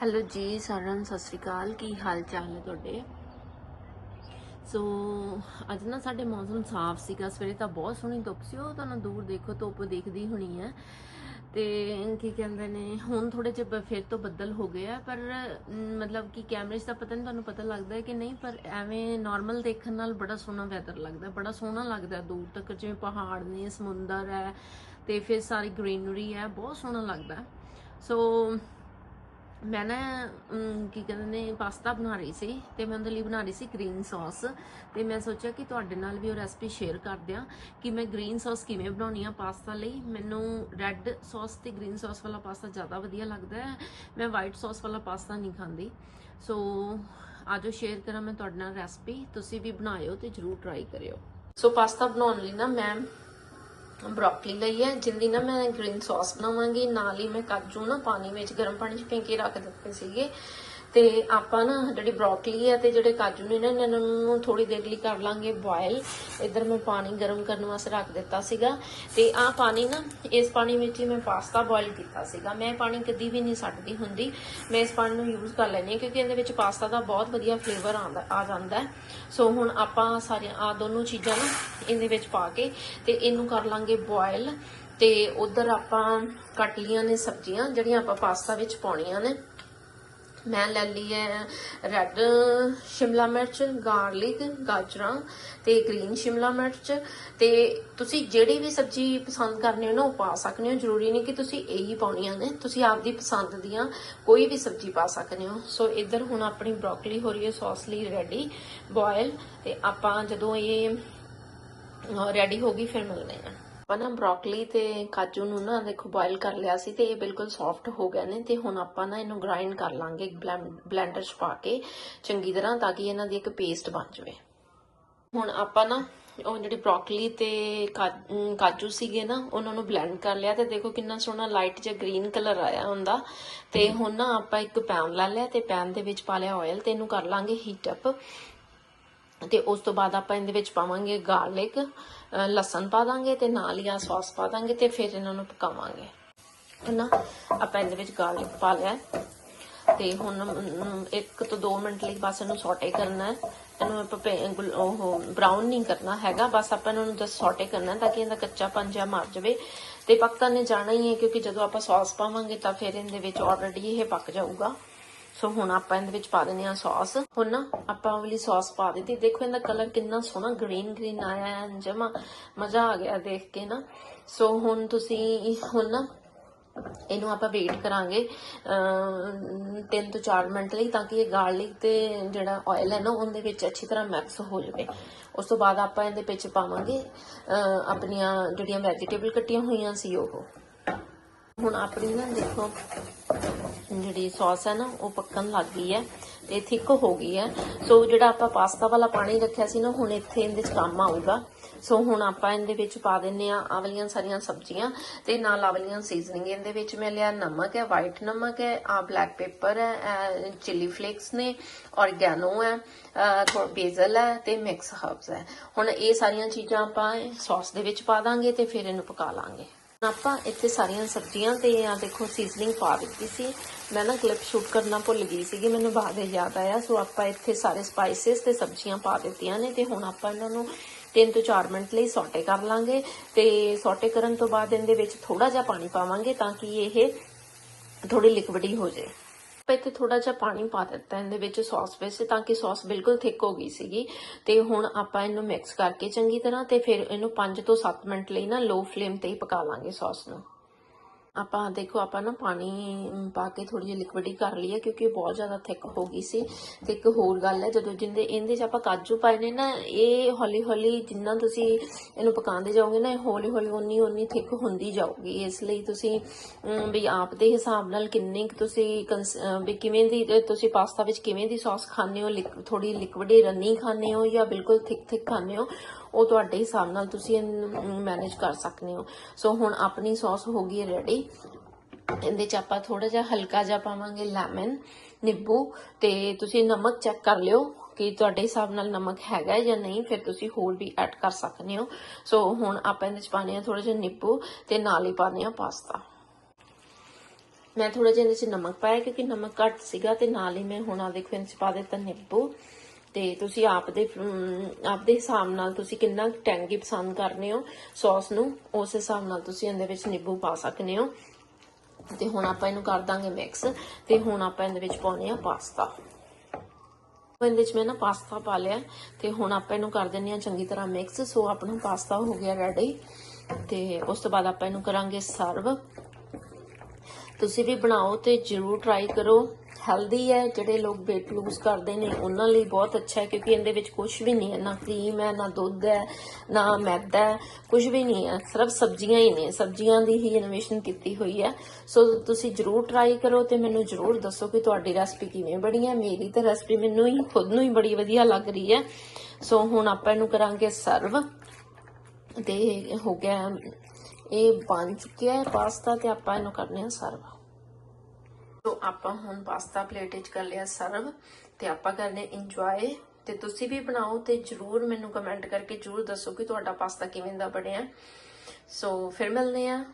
Hello ਜੀ, ਸਾਰਿਆਂ ਨੂੰ ਸਤਿ ਸ਼੍ਰੀ ਅਕਾਲ। ਕੀ ਹਾਲ ਚਾਲ ਹੈ ਤੁਹਾਡੇ? ਸੋ ਅੱਜ ਨਾ ਸਾਡੇ ਮੌਸਮ ਸਾਫ਼ ਸੀਗਾ। ਸਵੇਰੇ ਤਾਂ ਬਹੁਤ ਸੋਹਣੀ ਧੁੱਪ ਸੀ, ਉਹ ਤੁਹਾਨੂੰ ਦੂਰ ਦੇਖੋ, ਧੁੱਪ ਦਿਖਦੀ ਹੋਣੀ ਹੈ। ਤੇ ਕੀ ਕਹਿੰਦੇ ਨੇ, ਹੁਣ ਥੋੜੇ ਜਿਹੇ ਫਿਰ ਤੋਂ ਬੱਦਲ ਹੋ ਗਏ ਆ, ਪਰ ਮਤਲਬ ਕਿ ਕੈਮਰੇ 'ਚ ਤਾਂ ਪਤਾ ਨਹੀਂ ਤੁਹਾਨੂੰ ਪਤਾ ਲੱਗਦਾ ਹੈ ਕਿ ਨਹੀਂ, ਪਰ ਐਵੇਂ ਨਾਰਮਲ ਦੇਖਣ ਨਾਲ ਬੜਾ ਸੋਹਣਾ ਵੈਦਰ ਲੱਗਦਾ ਬੜਾ ਸੋਹਣਾ ਲੱਗਦਾ ਦੂਰ ਤੱਕ, ਜਿਵੇਂ ਪਹਾੜ ਨੇ, ਸਮੁੰਦਰ ਹੈ, ਤੇ ਫਿਰ ਸਾਰੀ ਗ੍ਰੀਨਰੀ ਹੈ, ਬਹੁਤ ਸੋਹਣਾ ਲੱਗਦਾ ਸੋ ਮੈਂ ਨਾ ਕੀ ਕਹਿੰਦੇ ਨੇ ਪਾਸਤਾ ਬਣਾ ਰਹੀ ਸੀ ਤੇ ਮੈਂ ਉਹਦੇ ਲਈ ਬਣਾ ਰਹੀ ਸੀ ਗ੍ਰੀਨ ਸੌਸ ਤੇ ਮੈਂ ਸੋਚਿਆ ਕਿ ਤੁਹਾਡੇ ਨਾਲ ਵੀ ਉਹ ਰੈਸਪੀ ਸ਼ੇਅਰ ਕਰ ਦਿਆਂ ਕਿ ਮੈਂ ਗ੍ਰੀਨ ਸੌਸ ਕਿਵੇਂ ਬਣਾਉਣੀ ਆ ਪਾਸਤਾ ਲਈ। ਮੈਨੂੰ ਰੈੱਡ ਸੌਸ ਤੇ ਗ੍ਰੀਨ ਸੌਸ ਵਾਲਾ ਪਾਸਤਾ ਜ਼ਿਆਦਾ ਵਧੀਆ ਲੱਗਦਾ ਹੈ। ਮੈਂ ਵਾਈਟ ਸੌਸ ਵਾਲਾ ਪਾਸਤਾ ਨਹੀਂ ਖਾਂਦੀ। ਸੋ ਆਜੋ ਸ਼ੇਅਰ ਕਰਾਂ ਮੈਂ ਤੁਹਾਡੇ ਨਾਲ ਰੈਸਪੀ ਤੁਸੀਂ ਵੀ ਬਣਾਇਓ ਤੇ ਜਰੂਰ ਟਰਾਈ ਕਰਿਓ। ਸੋ ਪਾਸਤਾ ਬਣਾਉਣ ਲਈ ਨਾ ਮੈਂ ਬ੍ਰੋਕਲੀ ਲਈ ਹੈ, ਜਿੰਦੀ ਨਾ ਮੈਂ ਗ੍ਰੀਨ ਸੌਸ ਬਣਾਵਾਂਗੀ, ਨਾਲ ਹੀ ਮੈਂ ਕਾਜੂ ਨਾ ਪਾਣੀ ਵਿੱਚ ਗਰਮ ਪਾਣੀ 'ਚ ਭਿੰਕੇ ਰੱਖ ਦਿੱਤੇ ਸੀਗੇ। ਤੇ ਆਪਾਂ ਨਾ ਜਿਹੜੀ ਬ੍ਰੋਕਲੀ ਹੈ ਤੇ ਜਿਹੜੇ ਕਾਜੂ ਨੇ ਨਾ, ਇਹਨਾਂ ਨੂੰ ਥੋੜੀ ਦੇਰ ਲਈ ਕਰ ਲਾਂਗੇ ਬੋਇਲ ਇੱਧਰ ਮੈਂ ਪਾਣੀ ਗਰਮ ਕਰਨ ਵਾਸਤੇ ਰੱਖ ਦਿੱਤਾ ਸੀਗਾ। ਤੇ ਆਹ ਪਾਣੀ ਨਾ, ਇਸ ਪਾਣੀ ਵਿੱਚ ਹੀ ਮੈਂ ਪਾਸਤਾ ਬੋਇਲ ਕੀਤਾ ਸੀਗਾ। ਮੈਂ ਪਾਣੀ ਕਦੀ ਵੀ ਨਹੀਂ ਛੱਡਦੀ ਹੁੰਦੀ। ਮੈਂ ਇਸ ਪਾਣੀ ਨੂੰ ਯੂਜ਼ ਕਰ ਲੈਣੀ ਕਿਉਂਕਿ ਇਹਦੇ ਵਿੱਚ ਪਾਸਤਾ ਦਾ ਬਹੁਤ ਵਧੀਆ ਫਲੇਵਰ ਆਉਂਦਾ, ਆ ਜਾਂਦਾ ਸੋ ਹੁਣ ਆਪਾਂ ਸਾਰੀਆਂ ਆ ਦੋਨੋਂ ਚੀਜ਼ਾਂ ਨਾ ਇਹਦੇ ਵਿੱਚ ਪਾ ਕੇ ਤੇ ਇਹਨੂੰ ਕਰ ਲਾਂਗੇ ਬੋਇਲ ਤੇ ਉਧਰ ਆਪਾਂ ਕੱਟ ਲੀਆਂ ਨੇ ਸਬਜ਼ੀਆਂ, ਜਿਹੜੀਆਂ ਆਪਾਂ ਪਾਸਤਾ ਵਿੱਚ ਪਾਉਣੀਆਂ ਨੇ। ਮੈਂ ਲੈ ਲਈ ਹੈ ਰੈੱਡ ਸ਼ਿਮਲਾ ਮਿਰਚ, ਗਾਰਲਿਕ, ਗਾਜਰਾਂ ਤੇ ਗ੍ਰੀਨ ਸ਼ਿਮਲਾ ਮਿਰਚ। ਤੇ ਤੁਸੀਂ ਜਿਹੜੀ ਵੀ ਸਬਜ਼ੀ ਪਸੰਦ ਕਰਨੀ ਹੋ ਨਾ, ਉਹ ਪਾ ਸਕਦੇ ਹੋ। ਜ਼ਰੂਰੀ ਨਹੀਂ ਕਿ ਤੁਸੀਂ ਇਹੀ ਪਾਉਣੀਆਂ ਨੇ। ਤੁਸੀਂ ਆਪਦੀ ਪਸੰਦ ਦੀਆਂ ਕੋਈ ਵੀ ਸਬਜ਼ੀ ਪਾ ਸਕਦੇ ਹੋ। ਸੋ ਇੱਧਰ ਹੁਣ ਆਪਣੀ ਬ੍ਰੋਕਲੀ ਹੋ ਰਹੀ ਹੈ, ਸੌਸ ਲਈ ਰੈਡੀ, ਬੋਇਲ। ਤੇ ਆਪਾਂ ਜਦੋਂ ਇਹ ਰੈਡੀ ਹੋ ਗਈ, ਫਿਰ ਮਿਲਦੇ ਹਾਂ। ਆਪਾਂ ਨਾ ਬ੍ਰੋਕਲੀ ਤੇ ਕਾਜੂ ਨੂੰ ਨਾ ਦੇਖੋ ਬੋਇਲ ਕਰ ਲਿਆ ਸੀ ਤੇ ਇਹ ਬਿਲਕੁਲ ਸੌਫਟ ਹੋ ਗਏ ਨੇ ਤੇ ਹੁਣ ਆਪਾਂ ਨਾ ਇਹਨੂੰ ਗ੍ਰਾਈਂਡ ਕਰ ਲਾਂਗੇ ਬਲੈਂਡਰ 'ਚ ਪਾ ਕੇ ਚੰਗੀ ਤਰ੍ਹਾਂ ਤਾਂ ਕਿ ਇਹਨਾਂ ਦੀ ਇੱਕ ਪੇਸਟ ਬਣ ਜਾਵੇ। ਹੁਣ ਆਪਾਂ ਨਾ ਉਹ ਜਿਹੜੀ ਬ੍ਰੋਕਲੀ ਤੇ ਕਾ- ਕਾਜੂ ਸੀਗੇ ਨਾ ਉਹਨਾਂ ਨੂੰ ਬਲੈਂਡ ਕਰ ਲਿਆ ਤੇ ਦੇਖੋ ਕਿੰਨਾ ਸੋਹਣਾ ਲਾਈਟ ਜਿਹਾ ਗ੍ਰੀਨ ਕਲਰ ਆਇਆ ਹੁੰਦਾ। ਤੇ ਹੁਣ ਨਾ ਆਪਾਂ ਇੱਕ ਪੈਨ ਲੈ ਲਿਆ ਤੇ ਪੈਨ ਦੇ ਵਿੱਚ ਪਾ ਲਿਆ ਆਇਲ ਤੇ ਇਹਨੂੰ ਕਰ ਲਾਂਗੇ ਹੀਟ ਅਪ ਤੇ ਉਸ ਤੋਂ ਬਾਅਦ ਆਪਾਂ ਇਹਦੇ ਵਿੱਚ ਪਾਵਾਂਗੇ ਗਾਰਲਿਕ ਲਸਣ ਪਾ ਦਾਂਗੇ ਤੇ ਨਾਲ ਹੀ ਆ ਸੌਸ ਪਾ ਦਾਂਗੇ ਤੇ ਫਿਰ ਇਹਨਾਂ ਨੂੰ ਪਕਾਵਾਂਗੇ। ਹਨਾ? ਆਪਾਂ ਇਹਦੇ ਵਿੱਚ ਗਾਰਲਿਕ ਪਾ ਲਿਆ। ਤੇ ਹੁਣ ਅਮ, ਇੱਕ ਤੋਂ 2 ਮਿੰਟ ਲਈ ਬਸ ਇਹਨੂੰ ਸੌਟੇ ਕਰਨਾ ਹੈ। ਇਹਨੂੰ ਆਪਾਂ ਉਹ ਬ੍ਰਾਊਨ ਨਹੀਂ ਕਰਨਾ ਹੈਗਾ। ਬਸ ਆਪਾਂ ਇਹਨਾਂ ਨੂੰ ਜਸ ਸੌਟੇ ਕਰਨਾ ਤਾਂ ਕਿ ਇਹਦਾ ਕੱਚਾ ਜਿਹਾ ਮਰ ਜਾਵੇ। ਤੇ ਪੱਕਾ ਨੇ ਜਾਣਾ ਹੀ ਹੈ ਕਿਉਂਕਿ ਜਦੋਂ ਆਪਾਂ ਸੌਸ ਪਾਵਾਂਗੇ ਤਾਂ ਫਿਰ ਇਹਦੇ ਵਿੱਚ ਆਲਰੇਡੀ ਇਹ ਪੱਕ ਜਾਊਗਾ। ਸੋ ਹੁਣ ਆਪਾਂ ਇਹਦੇ ਵਿੱਚ ਪਾ ਦਿੰਦੇ ਆ ਸੌਸ ਹੁਣ ਨਾ ਆਪਾਂ ਵਾਲੀ ਸੌਸ ਪਾ ਦਿੱਤੀ। ਦੇਖੋ ਇਹਦਾ ਕਲਰ ਕਿੰਨਾ ਸੋਹਣਾ ਗ੍ਰੀਨ ਗ੍ਰੀਨ ਆਇਆ ਹੈ ਜਮਾ ਮਜ਼ਾ ਆ ਗਿਆ ਦੇਖ ਕੇ ਨਾ। ਸੋ ਹੁਣ ਤੁਸੀਂ ਹੁਣ ਨਾ ਇਹਨੂੰ ਆਪਾਂ ਵੇਟ ਕਰਾਂਗੇ 3 ਤੋਂ 4 ਮਿੰਟ ਲਈ ਤਾਂ ਕਿ ਇਹ ਗਾਰਲਿਕ ਤੇ ਜਿਹੜਾ ਆਇਲ ਹੈ ਨਾ, ਉਹਦੇ ਵਿੱਚ ਅੱਛੀ ਤਰ੍ਹਾਂ ਮਿਕਸ ਹੋ ਜਾਵੇ। ਉਸ ਤੋਂ ਬਾਅਦ ਆਪਾਂ ਇਹਦੇ ਵਿੱਚ ਪਾਵਾਂਗੇ ਆਪਣੀਆਂ ਜਿਹੜੀਆਂ ਵੈਜੀਟੇਬਲ ਕੱਟੀਆਂ ਹੋਈਆਂ ਸੀ ਉਹ। ਹੁਣ ਆਪਣੀ ਨਾ ਦੇਖੋ ਜਿਹੜੀ ਸੌਸ ਹੈ ਨਾ, ਉਹ ਪੱਕਣ ਲੱਗ ਗਈ ਹੈ ਤੇ ਥਿੱਕ ਹੋ ਗਈ ਹੈ। ਸੋ ਜਿਹੜਾ ਆਪਾਂ ਪਾਸਤਾ ਵਾਲਾ ਪਾਣੀ ਰੱਖਿਆ ਸੀ ਨਾ, ਹੁਣ ਇੱਥੇ ਇਹਦੇ ਚ ਕੰਮ ਆਊਗਾ। ਸੋ ਹੁਣ ਆਪਾਂ ਇਹਦੇ ਵਿੱਚ ਪਾ ਦਿੰਨੇ ਆ ਆਵਲੀਆਂ ਸਾਰੀਆਂ ਸਬਜ਼ੀਆਂ ਤੇ ਨਾਲ ਆਵਲੀਆਂ ਸੀਜ਼ਨਿੰਗ ਇਹਦੇ ਵਿੱਚ ਮੈਂ ਲਿਆ ਨਮਕ ਹੈ ਵਾਈਟ ਨਮਕ ਹੈ ਆ ਬਲੈਕ ਪੇਪਰ ਹੈ ਚਿੱਲੀ ਫਲੇਕਸ ਨੇ ਔਰਗੈਨੋ ਹੈ ਥੋੜਾ ਬੇਜ਼ਲ ਹੈ ਤੇ ਮਿਕਸ ਹਰਬਸ ਹੈ। ਹੁਣ ਇਹ ਸਾਰੀਆਂ ਚੀਜ਼ਾਂ ਆਪਾਂ ਸੌਸ ਦੇ ਵਿੱਚ ਪਾ ਦਾਂਗੇ ਤੇ ਫਿਰ ਇਹਨੂੰ ਪਕਾ ਲਾਂਗੇ। ਆਪਾਂ ਇੱਥੇ ਸਾਰੀਆਂ ਸਬਜ਼ੀਆਂ ਤੇ ਆ ਦੇਖੋ ਸੀਜ਼ਨਿੰਗ ਪਾ ਦਿੱਤੀ ਸੀ। ਮੈਂ ਨਾ ਕਲਿੱਪ ਸ਼ੂਟ ਕਰਨਾ ਭੁੱਲ ਗਈ ਸੀਗੀ, ਮੈਨੂੰ ਬਾਅਦ ਵਿੱਚ ਯਾਦ ਆਇਆ। ਸੋ ਆਪਾਂ ਇੱਥੇ ਸਾਰੇ ਸਪਾਈਸਿਸ ਤੇ ਸਬਜ਼ੀਆਂ ਪਾ ਦਿੱਤੀਆਂ ਨੇ ਤੇ ਹੁਣ ਆਪਾਂ ਇਹਨਾਂ ਨੂੰ 3 ਤੋਂ 4 ਮਿੰਟ ਲਈ ਸੌਟੇ ਕਰ ਲਾਂਗੇ ਤੇ ਸੌਟੇ ਕਰਨ ਤੋਂ ਬਾਅਦ ਇਹਦੇ ਵਿੱਚ ਥੋੜਾ ਜਿਹਾ ਪਾਣੀ ਪਾਵਾਂਗੇ ਤਾਂ ਕਿ ਇਹ ਥੋੜੀ ਲਿਕਵਿਡੀ ਹੋ ਜਾਏ। ਆਪਾਂ ਇੱਥੇ ਥੋੜਾ ਜਿਹਾ ਪਾਣੀ ਪਾ ਦਿੱਤਾ ਇਹਦੇ ਵਿੱਚ ਸੌਸ ਵਿੱਚ ਤਾਂ ਕਿ ਸੌਸ ਬਿਲਕੁਲ ਥਿਕ ਹੋ ਗਈ ਸੀਗੀ। ਤੇ ਹੁਣ ਆਪਾਂ ਇਹਨੂੰ ਮਿਕਸ ਕਰਕੇ ਚੰਗੀ ਤਰ੍ਹਾਂ ਤੇ ਫਿਰ ਇਹਨੂੰ 5 ਤੋਂ 7 ਮਿੰਟ ਲਈ ਨਾ ਲੋ ਫਲੇਮ ਤੇ ਹੀ ਪਕਾ ਲਾਂਗੇ ਸੌਸ ਨੂੰ। ਆਪਾਂ ਦੇਖੋ, ਆਪਾਂ ਨਾ ਪਾਣੀ ਪਾ ਕੇ ਥੋੜੀ ਜਿਹੀ ਲਿਕਵਿਡੀ ਕਰ ਲਈ ਹੈ ਕਿਉਂਕਿ ਇਹ ਬਹੁਤ ਜ਼ਿਆਦਾ ਥਿਕ ਹੋ ਗਈ ਸੀ। ਤੇ ਇੱਕ ਹੋਰ ਗੱਲ ਹੈ, ਜਦੋਂ ਜਿੰਦੇ ਇਹਦੇ 'ਚ ਆਪਾਂ ਕਾਜੂ ਪਾਏ ਨੇ ਨਾ, ਇਹ ਹੌਲੀ ਹੌਲੀ ਜਿੰਨਾ ਤੁਸੀਂ ਇਹਨੂੰ ਪਕਾਉਂਦੇ ਜਾਓਗੇ ਨਾ, ਇਹ ਹੌਲੀ ਹੌਲੀ ਉਨੀ ਉਨੀ ਥਿਕ ਹੁੰਦੀ ਜਾਊਗੀ। ਇਸ ਲਈ ਤੁਸੀਂ ਵੀ ਆਪ ਦੇ ਹਿਸਾਬ ਨਾਲ ਕਿੰਨੀ ਕੁ ਤੁਸੀਂ ਕੰਸ- ਵੀ ਕਿਵੇਂ ਦੀ ਤੁਸੀਂ ਪਾਸਤਾ ਵਿੱਚ ਕਿਵੇਂ ਦੀ ਸੌਸ ਖਾਣੇ ਹੋ? ਥੋੜੀ ਲਿਕਵਿਡੀ ਰਨੀ ਖਾਣੇ ਹੋ ਜਾਂ ਬਿਲਕੁਲ ਥਿਕ ਥਿਕ ਖਾਣੇ ਹੋ? ਉਹ ਤੁਹਾਡੇ ਹਿਸਾਬ ਨਾਲ ਤੁਸੀਂ ਇਹਨੂੰ ਮੈਨੇਜ ਕਰ ਸਕਦੇ ਹੋ। ਸੋ ਹੁਣ ਆਪਣੀ ਸੌਸ ਹੋ ਗਈ ਰੈਡੀ ਇਹਦੇ ਚ ਆਪਾਂ ਥੋੜਾ ਜਿਹਾ ਹਲਕਾ ਜਿਹਾ ਪਾਵਾਂਗੇ ਲੈਮਨ ਨਿੰਬੂ ਤੇ ਤੁਸੀਂ ਨਮਕ ਚੈੱਕ ਕਰ ਲਿਓ ਕਿ ਤੁਹਾਡੇ ਹਿਸਾਬ ਨਾਲ ਨਮਕ ਹੈਗਾ ਜਾਂ ਨਹੀਂ, ਫਿਰ ਤੁਸੀਂ ਹੋਰ ਵੀ ਐਡ ਕਰ ਸਕਦੇ ਹੋ। ਸੋ ਹੁਣ ਆਪਾਂ ਇਹਦੇ ਚ ਪਾਣੇ ਆ ਥੋੜਾ ਜਿਹਾ ਨਿੰਬੂ ਤੇ ਨਾਲ ਹੀ ਪਾਣੇ ਆ ਪਾਸਤਾ ਮੈਂ ਥੋੜਾ ਜਿਹਾ ਇਹਦੇ ਚ ਨਮਕ ਪਾਇਆ ਕਿਉਂਕਿ ਨਮਕ ਘੱਟ ਸੀਗਾ ਤੇ ਨਾਲ ਹੀ ਮੈਂ ਹੁਣ ਆ ਦੇਖੋ ਇਹਦੇ ਚ ਪਾ ਦਿੱਤਾ ਨਿੰਬੂ। ਤੇ ਤੁਸੀਂ ਆਪ ਦੇ ਆਪ ਦੇ ਹਿਸਾਬ ਨਾਲ ਤੁਸੀਂ ਕਿੰਨਾ ਟੈਂਗੀ ਪਸੰਦ ਕਰਨੇ ਹੋ, ਸੌਸ ਨੂੰ, ਉਸ ਹਿਸਾਬ ਨਾਲ ਤੁਸੀਂ ਇਹਦੇ ਵਿੱਚ ਨਿੰਬੂ ਪਾ ਸਕਦੇ ਹੋ। ਤੇ ਹੁਣ ਆਪਾਂ ਇਹਨੂੰ ਕਰ ਦਾਂਗੇ ਮਿਕਸ ਤੇ ਹੁਣ ਆਪਾਂ ਇਹਦੇ ਵਿੱਚ ਪਾਉਣੇ ਆ ਪਾਸਤਾ। ਇਹਦੇ ਵਿੱਚ ਮੈਂ ਨਾ ਪਾਸਤਾ ਪਾ ਲਿਆ, ਤੇ ਹੁਣ ਆਪਾਂ ਇਹਨੂੰ ਕਰ ਦਿੰਨੇ ਆ ਚੰਗੀ ਤਰ੍ਹਾਂ ਮਿਕਸ ਸੋ ਆਪਣਾ ਪਾਸਤਾ ਹੋ ਗਿਆ ਰੈਡੀ ਤੇ ਉਸ ਤੋਂ ਬਾਅਦ ਆਪਾਂ ਇਹਨੂੰ ਕਰਾਂਗੇ ਸਰਵ ਤੁਸੀਂ ਵੀ ਬਣਾਓ ਤੇ ਜਰੂਰ ਟਰਾਈ ਕਰੋ। ਹੈਲਦੀ ਹੈ, ਜਿਹੜੇ ਲੋਕ weight lose ਕਰਦੇ ਨੇ, ਉਹਨਾਂ ਲਈ ਬਹੁਤ ਅੱਛਾ ਹੈ, ਕਿਉਂਕਿ ਇਹਦੇ ਵਿੱਚ ਕੁਝ ਵੀ ਨਹੀਂ ਹੈ, ਨਾ ਕਰੀਮ ਹੈ, ਨਾ ਦੁੱਧ ਹੈ, ਨਾ ਮੈਦਾ ਹੈ ਕੁਝ ਵੀ ਨਹੀਂ ਹੈ, ਸਿਰਫ ਸਬਜ਼ੀਆਂ ਹੀ ਨੇ, ਸਬਜ਼ੀਆਂ ਦੀ ਹੀ ਇਨੋਵੇਸ਼ਨ ਕੀਤੀ ਹੋਈ ਹੈ। ਸੋ ਤੁਸੀਂ ਜਰੂਰ ਟਰਾਈ ਕਰੋ ਤੇ ਮੈਨੂੰ ਜਰੂਰ ਦੱਸੋ ਕਿ ਤੁਹਾਡੀ ਰੈਸਪੀ ਕਿਵੇਂ ਬਣੀ ਹੈ। ਮੇਰੀ ਤਾਂ ਰੈਸਪੀ ਮੈਨੂੰ ਹੀ, ਖੁਦ ਨੂੰ ਹੀ ਬੜੀ ਵਧੀਆ ਲੱਗ ਰਹੀ ਹੈ। ਸੋ ਹੁਣ ਆਪਾਂ ਇਹਨੂੰ ਕਰਾਂਗੇ ਸਰਵ ਤੇ ਹੋ ਗਿਆ, ਇਹ ਬਣ ਚੁੱਕਿਆ ਹੈ ਪਾਸਤਾ ਤੇ ਆਪਾਂ ਇਹਨੂੰ ਕਰਨੇ ਆ ਸਰਵ ਸੋ ਆਪਾਂ ਹੁਣ ਪਾਸਤਾ ਪਲੇਟ ਵਿੱਚ ਕਰ ਲਿਆ ਸਰਵ ਤੇ ਆਪਾਂ ਕਰਨੇ ਇੰਜੋਏ ਤੇ ਤੁਸੀਂ ਵੀ ਬਣਾਓ ਤੇ ਜਰੂਰ ਮੈਨੂੰ ਕਮੈਂਟ ਕਰਕੇ ਜਰੂਰ ਦੱਸੋ ਕਿ ਤੁਹਾਡਾ ਪਾਸਤਾ ਕਿਵੇਂ ਦਾ ਬਣਿਆ। ਸੋ ਫਿਰ ਮਿਲਦੇ ਆ